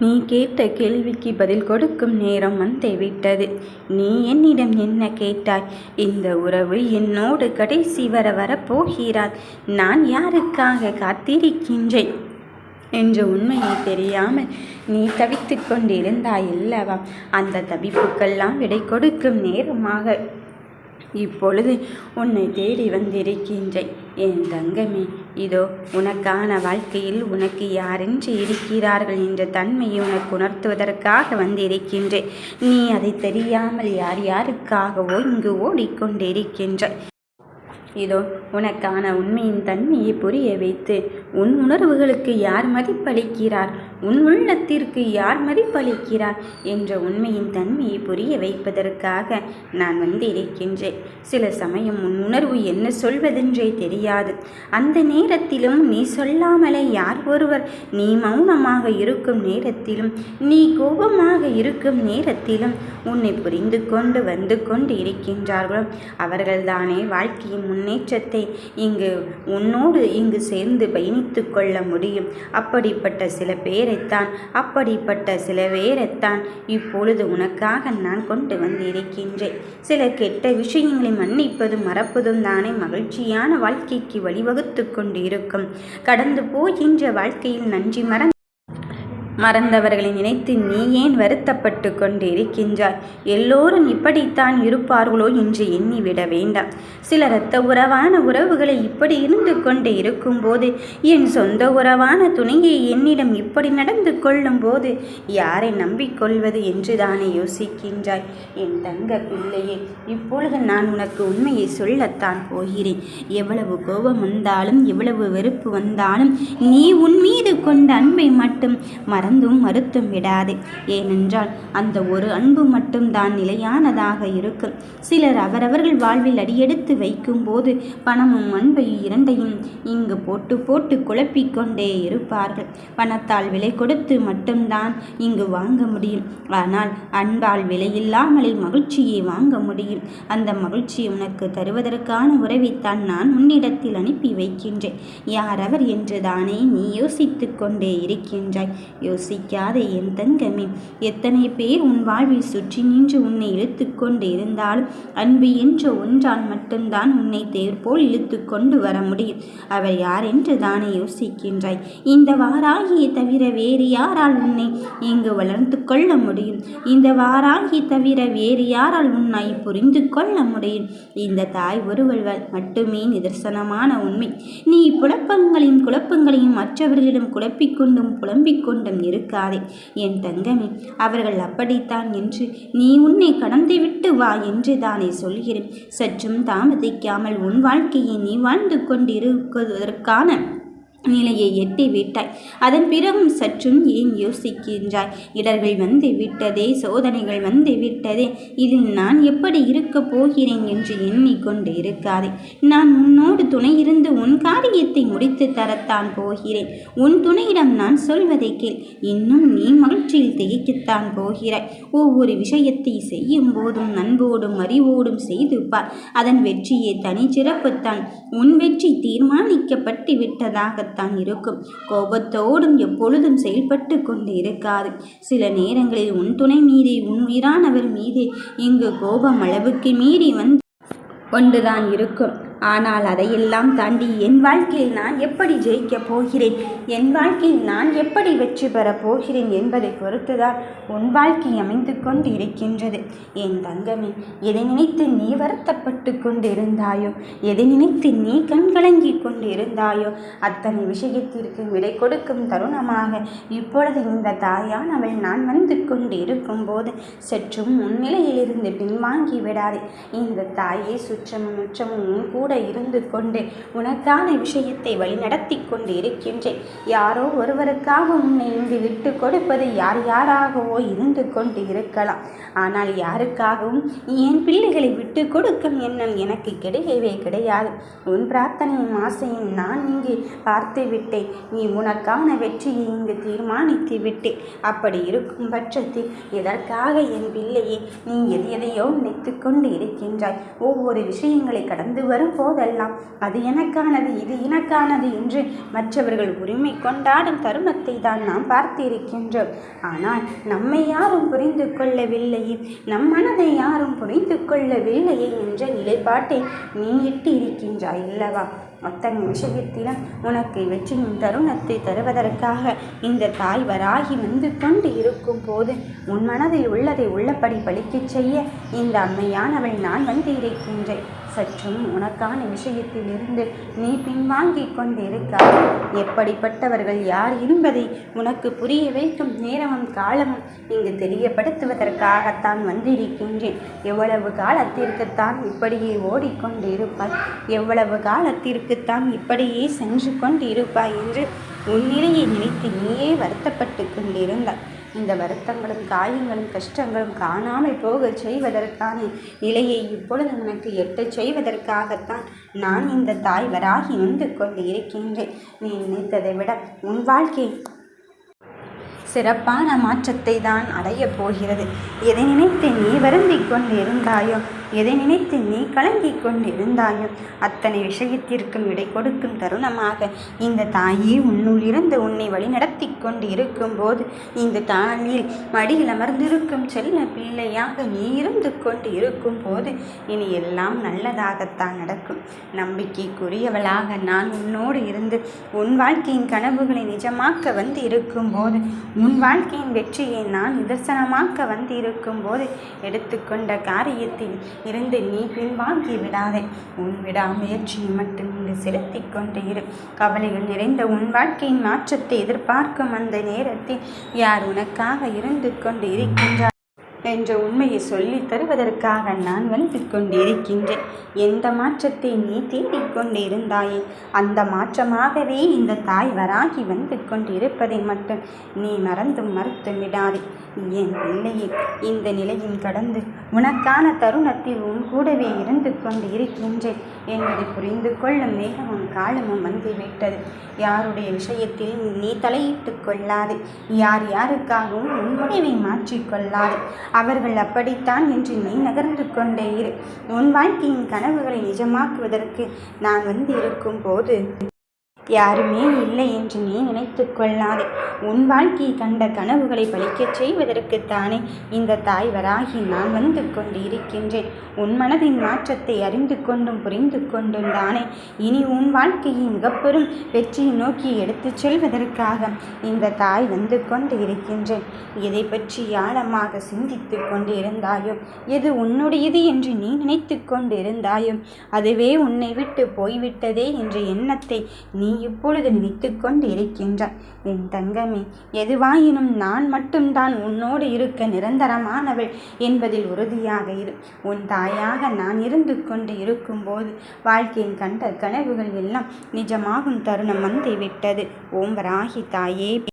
நீ கேட்ட கேள்விக்கு பதில் கொடுக்கும் நேரம் வந்துவிட்டது. நீ என்னிடம் என்ன கேட்டாய்? இந்த உறவு என்னோடு கடைசி வர வரப்போகிறாள். நான் யாருக்காக காத்திருக்கின்றேன்? என்ற உண்மையை தெரியாமல் நீ தவித்து கொண்டிருந்தாய் அல்லவா? அந்த தவிப்புக்கெல்லாம் விடை கொடுக்கும் நேரமாக. இப்பொழுது உன்னை தேடி வந்திருக்கின்றேன். என் தங்கமே இதோ உனக்கான வாழ்க்கையில் உனக்கு யாரென்று இருக்கிறார்கள் என்ற தன்மையை உனக்கு உணர்த்துவதற்காக வந்திருக்கின்றேன். நீ அதை தெரியாமல் யார் யாருக்காகவோ இங்கு ஓடிக்கொண்டிருக்கின்றாய் இதோ உனக்கான உண்மையின் தன்மையை புரிய வைத்து உன் உணர்வுகளுக்கு யார் மதிப்பளிக்கிறார்? உன் உள்ளத்திற்கு யார் மதிப்பளிக்கிறார்? என்ற உண்மையின் தன்மையை புரிய வைப்பதற்காக நான் வந்து இருக்கின்றேன் சில சமயம் உன் உணர்வு என்ன சொல்வதென்றே தெரியாது. அந்த நேரத்திலும் நீ சொல்லாமலே யார் ஒருவர்? நீ மௌனமாக இருக்கும் நேரத்திலும் நீ கோபமாக இருக்கும் நேரத்திலும் உன்னை புரிந்து கொண்டு வந்து கொண்டு இருக்கின்றார்களோ அவர்கள்தானே வாழ்க்கையின் முன்னேற்றத்தை இங்கு உன்னோடு இங்கு சேர்ந்து பயணித்து கொள்ள முடியும். அப்படிப்பட்ட சில பேரைத்தான் அப்படிப்பட்ட சில பேரைத்தான் இப்பொழுது உனக்காக நான் கொண்டு வந்திருக்கின்றேன். சில கெட்ட விஷயங்களை மன்னிப்பதும் மறப்பதும் தானே மகிழ்ச்சியான வாழ்க்கைக்கு வழிவகுத்து கொண்டு இருக்கும் கடந்து போகின்ற வாழ்க்கையில் நன்றி மறந்து மறந்தவர்களை நினைத்து நீ ஏன் வருத்தப்பட்டு கொண்டு இருக்கின்றாய் எல்லோரும் இப்படித்தான் இருப்பார்களோ என்று எண்ணிவிட வேண்டாம். சில இரத்த உறவான உறவுகளை இப்படி இருந்து கொண்டு இருக்கும்போது என் சொந்த உறவான துணையை என்னிடம் இப்படி நடந்து கொள்ளும் போது யாரை நம்பிக்கொள்வது என்று தானே யோசிக்கின்றாய்? என் தங்க பிள்ளையே இப்பொழுது நான் உனக்கு உண்மையை சொல்லத்தான் போகிறேன். எவ்வளவு கோபம் வந்தாலும் எவ்வளவு வெறுப்பு வந்தாலும் நீ உன் மீது கொண்ட அன்பை மட்டும் மறந்தும் மறுத்தும் விடாதே. ஏனென்றால் அந்த ஒரு அன்பு மட்டும்தான் நிலையானதாக இருக்கும். சிலர் அவரவர்கள் வாழ்வில் அடியெடுத்து வைக்கும்போது பணமும் அன்பையும் இரண்டையும் இங்கு போட்டு போட்டு குழப்பிக்கொண்டே இருப்பார்கள். பணத்தால் விலை கொடுத்து மட்டும்தான் இங்கு வாங்க முடியும். ஆனால் அன்பால் விலையில்லாமலே மகிழ்ச்சியை வாங்க முடியும். அந்த மகிழ்ச்சி உனக்கு தருவதற்கான உறவைத்தான் நான் உன்னிடத்தில் அனுப்பி வைக்கின்றேன். யாரவர் என்று தானே நீ யோசித்து கொண்டே இருக்கின்றாய் யோசிக்காதே என் தங்கமே. எத்தனை பேர் உன் வாழ்வில் சுற்றி நின்று உன்னை இழுத்து கொண்டு இருந்தாலும் அன்பு என்ற ஒன்றால் மட்டும்தான் உன்னை தேர்போல் இழுத்து கொண்டு வர முடியும். அவர் யார் என்று தானே யோசிக்கின்றாய். இந்த வாராகியை தவிர வேறு யாரால் உன்னை இங்கு வளர்ந்து கொள்ள முடியும்? இந்த வாராகி தவிர வேறு யாரால் உன்னை புரிந்து கொள்ள முடியும்? இந்த தாய் ஒருவள் மட்டுமே நிதர்சனமான உண்மை. நீ குழப்பங்களையும் குழப்பங்களையும் மற்றவர்களிடம் குழப்பிக்கொண்டும் புலம்பிக் கொண்டும் இருக்காதே. என் தங்கமே அவர்கள் அப்படித்தான் என்று நீ உன்னை கடந்துவிட்டு வா என்று தானே சொல்கிறேன். சற்றும் தாமதிக்காமல் உன் வாழ்க்கையை நீ வாழ்ந்து கொண்டிருப்பதற்கான நிலையை எட்டி விட்டாய் அதன் பிறகும் சற்றும் ஏன் யோசிக்கின்றாய்? இடர்கள் வந்து விட்டதே சோதனைகள் வந்து விட்டதே. இதில் நான் எப்படி இருக்கப் போகிறேன் என்று எண்ணிக்கொண்டு இருக்காதே நான் உன்னோடு துணை இருந்து உன் காரியத்தை முடித்து தரத்தான் போகிறேன். உன் துணையிடம் நான் சொல்வதை கேள். இன்னும் நீ மகிழ்ச்சியில் திகைக்கத்தான் போகிறாய். ஒவ்வொரு விஷயத்தை செய்யும் போதும் அன்போடும் அறிவோடும் செய்து பார். அதன் வெற்றியே தனிச்சிறப்புத்தான் உன் வெற்றி தீர்மானிக்கப்பட்டு விட்டதாக தான் இருக்கும். கோபத்தோடும் எப்பொழுதும் செயல்பட்டு கொண்டு இருக்காது. சில நேரங்களில் உன் துணை மீதே உன் உயிரானவர் மீதே இங்கு கோபம் அளவுக்கு மீறி வந்து கொண்டுதான் இருக்கும். ஆனால் அதையெல்லாம் தாண்டி என் வாழ்க்கையில் நான் எப்படி ஜெயிக்கப் போகிறேன்? என் வாழ்க்கையில் நான் எப்படி வெற்றி பெறப் போகிறேன் என்பதை பொறுத்துதான் உன் வாழ்க்கை அமைந்து கொண்டு இருக்கின்றது என் தங்கமே எதை நினைத்து நீ வருத்தப்பட்டு கொண்டு இருந்தாயோ எதை நினைத்து நீ கண்கலங்கி கொண்டு இருந்தாயோ அத்தனை விஷயத்திற்கு விடை கொடுக்கும் தருணமாக இப்பொழுது இந்த தாயானவள் நான் வந்து கொண்டு இருக்கும்போது சற்றும் முன்னிலையிலிருந்து பின்வாங்கி விடாதே இந்த தாயே சுற்றமும் முற்றமும் கூட கூட இருந்து கொண்டு உனக்கான விஷயத்தை வழிநடத்தி கொண்டு இருக்கின்றேன் யாரோ ஒருவருக்காக உன்னை இங்கு விட்டு கொடுப்பது யார் யாராகவோ இருந்து கொண்டு இருக்கலாம். ஆனால் யாருக்காகவும் என் பிள்ளைகளை விட்டு கொடுக்கும் எண்ணம் எனக்கு கிடையவே கிடையாது. உன் பிரார்த்தனையும் ஆசையும் நான் இங்கு பார்த்து விட்டேன். நீ உனக்கான வெற்றியை இங்கு தீர்மானித்து விட்டேன். அப்படி இருக்கும் பட்சத்தில் எதற்காக என் பிள்ளையை நீ எதையோ நினைத்து கொண்டு இருக்கின்றாய்? ஒவ்வொரு விஷயங்களை கடந்து வரும் போதெல்லாம் அது எனக்கானது இது எனக்கானது என்று மற்றவர்கள் உரிமை கொண்டாடும் தருணத்தை தான் நாம் பார்த்திருக்கின்றோம். ஆனால் நம்மை யாரும் புரிந்து கொள்ளவில்லையே நம் மனதை யாரும் புரிந்து கொள்ளவில்லையே என்ற நிலைப்பாட்டை நீ இட்டு இருக்கின்றாய் அல்லவா? அத்தனை விஷயத்திலும் உனக்கு வெற்றியின் தருணத்தை தருவதற்காக இந்த தாய் வராகி வந்து கொண்டு இருக்கும் போது உன் மனதில் உள்ளதை உள்ளபடி பழிக்கச் செய்ய இந்த அம்மையானவள் நான் வந்து இருக்கின்றேன். சற்றும் உனக்கான விஷயத்திலிருந்து நீ பின்வாங்கிக் கொண்டிருக்காய். எப்படிப்பட்டவர்கள் யார் என்பதை உனக்கு புரிய வைக்கும் நேரமும் காலமும் இங்கு தெரியப்படுத்துவதற்காகத்தான் வந்திருக்கின்றேன். எவ்வளவு காலத்திற்குத்தான் இப்படியே ஓடிக்கொண்டிருப்பாய்? எவ்வளவு காலத்திற்குத்தான் இப்படியே சென்று கொண்டு இருப்பாய் என்று உன்னிலையை நினைத்து நீயே வருத்தப்பட்டு கொண்டிருந்தாய். இந்த வருத்தங்களும் காயங்களும் கஷ்டங்களும் காணாமல் போகச் செய்வதற்கான நிலையை இப்பொழுது உனக்கு எட்டச் செய்வதற்காகத்தான் நான் இந்த தாய் வராகி வந்து கொண்டு இருக்கின்றேன். நீ நினைத்ததை விட உன் வாழ்க்கை சிறப்பான மாற்றத்தை தான் அடையப் போகிறது. எதை நினைத்து நீ வருந்திக் கொண்டு இருந்தாயோ எதை நினைத்து நீ கலங்கிக் கொண்டு இருந்தாயோ அத்தனை விஷயத்திற்கும் விடை கொடுக்கும் தருணமாக இந்த தாயே உன்னுள் இருந்து உன்னை வழி நடத்தி கொண்டு இருக்கும்போது இந்த தாயில் மடியில் அமர்ந்திருக்கும் செல்ல பிள்ளையாக நீ இருந்து கொண்டு இருக்கும் போது இனி எல்லாம் நல்லதாகத்தான் நடக்கும். நம்பிக்கைக்குரியவளாக நான் உன்னோடு இருந்து உன் வாழ்க்கையின் கனவுகளை நிஜமாக்க வந்து இருக்கும்போது உன் வாழ்க்கையின் வெற்றியை நான் நிதர்சனமாக்க வந்து இருக்கும்போது எடுத்துக்கொண்ட காரியத்தில் இருந்து நீ பின்வாங்கி விடாதே. உன் விடாமுயற்சியை மட்டும் இங்கு செலுத்தி கொண்டு இரு. கவலைகள் நிறைந்த உன் வாழ்க்கையின் மாற்றத்தை எதிர்பார்க்கும் அந்த நேரத்தில் யார் உனக்காக இருந்து கொண்டு இருக்கின்றார் என்ற உண்மையை சொல்லி தருவதற்காக நான் வந்து கொண்டிருக்கின்றேன் எந்த மாற்றத்தை நீ தேடிக்கொண்டு இருந்தாயே? அந்த மாற்றமாகவே இந்த தாய் வராகி வந்து கொண்டிருப்பதை மட்டும் நீ மறந்தும் மறுத்து விடாதே. என் பிள்ளையே இந்த நிலையின் கடந்து உனக்கான தருணத்தில் உன் கூடவே இருந்து கொண்டு இருக்கின்றேன் என்பதை புரிந்து கொள்ளும் நேரமும் காலமும் வந்துவிட்டது. யாருடைய விஷயத்தில் நீ தலையிட்டு கொள்ளாது. யார் யாருக்காகவும் உன் முடிவை மாற்றிக்கொள்ளாது அவர்கள் அப்படித்தான் என்று நீ நகர்ந்து கொண்டே இரு. உன் வாழ்க்கையின் கனவுகளை நிஜமாக்குவதற்கு நான் வந்து இருக்கும் போது யாருமே இல்லை என்று நீ நினைத்து கொள்ளாதே. உன் வாழ்க்கை கண்ட கனவுகளை பழிக்கச் செய்வதற்குத்தானே இந்த தாய் வராகி நான் வந்து கொண்டு இருக்கின்றேன் உன் மனதின் மாற்றத்தை அறிந்து கொண்டும் புரிந்து கொண்டும் தானே. இனி உன் வாழ்க்கையை மிகப்பெரும் வெற்றியை நோக்கி எடுத்துச் செல்வதற்காக இந்த தாய் வந்து கொண்டு இருக்கின்றேன் இதை பற்றி ஆழமாக சிந்தித்து கொண்டு இருந்தாயோ எது உன்னுடையது என்று நீ நினைத்து கொண்டு இருந்தாயோ அதுவே உன்னை விட்டு போய்விட்டதே என்ற எண்ணத்தை நீ இப்பொழுது நினைத்து கொண்டு இருக்கின்றாய். என் தங்கமே எதுவாயினும் நான் மட்டும்தான் உன்னோடு இருக்க நிரந்தரமானவள் என்பதில் உறுதியாக இரு. உன் தாயாக நான் இருந்து கொண்டு இருக்கும்போது வாழ்க்கையின் கண்ட கனவுகள் எல்லாம் நிஜமாகும் தருணம் வந்து விட்டது ஓம் ராகி தாயே.